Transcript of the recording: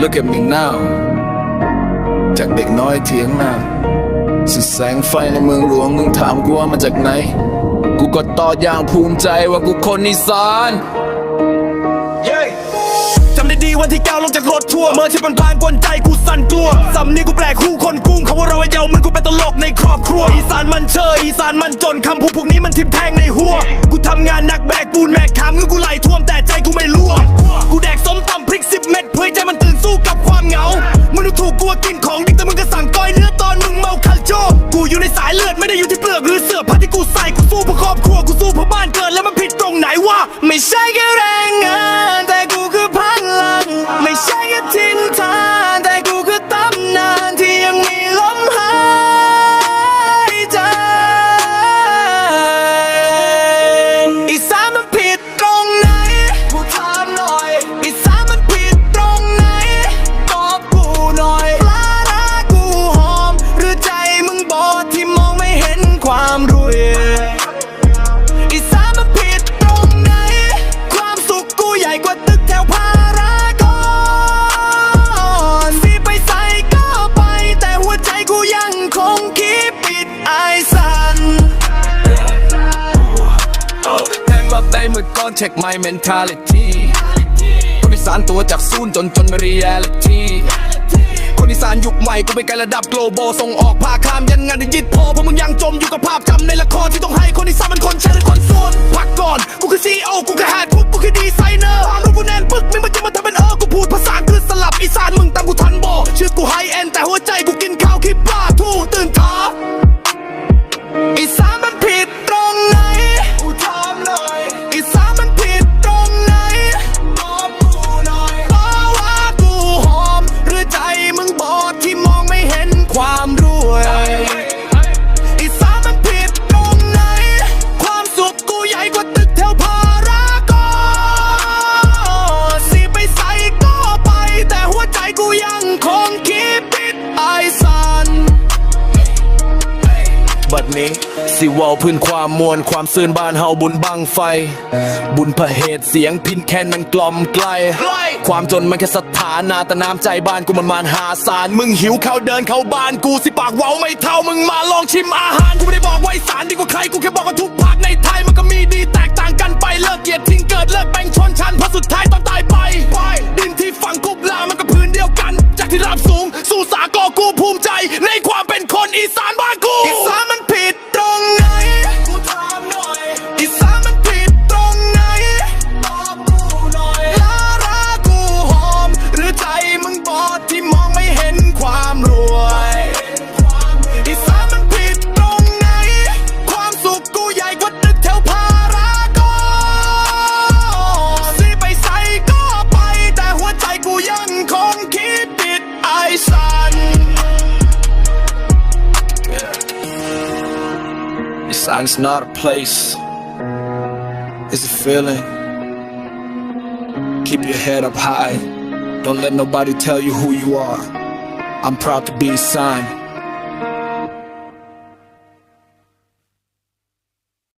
Look at me now จากเด็กน้อยเถียงนาสุดแสงไฟในเมืองหลวงมึงถามกูว่ามาจากไหน กูก็ตอบอย่างภูมิใจว่ากูคนอีสานจำได้ดีวันที่ก้าวลงจากรถทัวร์เมื่อที่มันผ่านกวนใจกูสั่นกลัวสำเนียงกูแปลกคู่คนกรุงเขาว่าเราเยามันกูเป็นตลกในครอบครัว อีสานมันเชยอีสานมันจนคำพูดพวกนี้มันทิมแทงในหัว กูทำงานหนักแบกปูนแบกขามเงินกูไหลท ใส่กูสู้เพื่อครอบครัวกูสู้เพื่อบ้านเกิดแล้วมันผิดตรงไหนวะไม่ใช่แค่แรงงาน กว่าตึกแถวพารากอนสิไปใส่ก็ไป แต่หัวใจกูยังคงคิดปิดไอสันแทงแบบได้เมื่อก่อน check my mentality คนอีสานตัวจากซูนย์จนจนไม่ reality คนอีสานยุคใหม่กูไปไกลระดับ global ส่งออกพาข้ามยันงานดิจิตพอเพราะมึงยังจมอยู่กับภาพจำในละครที่ต้องให้คนอีสานมันคนใช้หรือคนส่วนพักก่อนกูคือ CEO ไฮเอ็ นี้สิว้าพื้นความมวลความซื่นบ้านเฮาบุญบังไฟ บุญพระเหตุเสียงพินแคนมันกล่อมไกล ความจนมันแค่สถานะแต่น้ำใจบ้านกูมันมานหาศาลมึงหิวข้าวเดินเข้าบ้านกูสิปากเว้าไม่เท่ามึงมาลองชิมอาหารกูไม่ได้บอกไว่าอีสานดีกว่าใครกูแค่บอกว่าทุกภาคในไทยมันก็มีดีแตกต่างกันไปเลิกเกียรติทิ้งเกิดเลิกแบ่งชนชั้นเพราะสุดท้าย Isan's not a place, it's a feeling. Keep your head up high, don't let nobody tell you who you are. I'm proud to be Isan.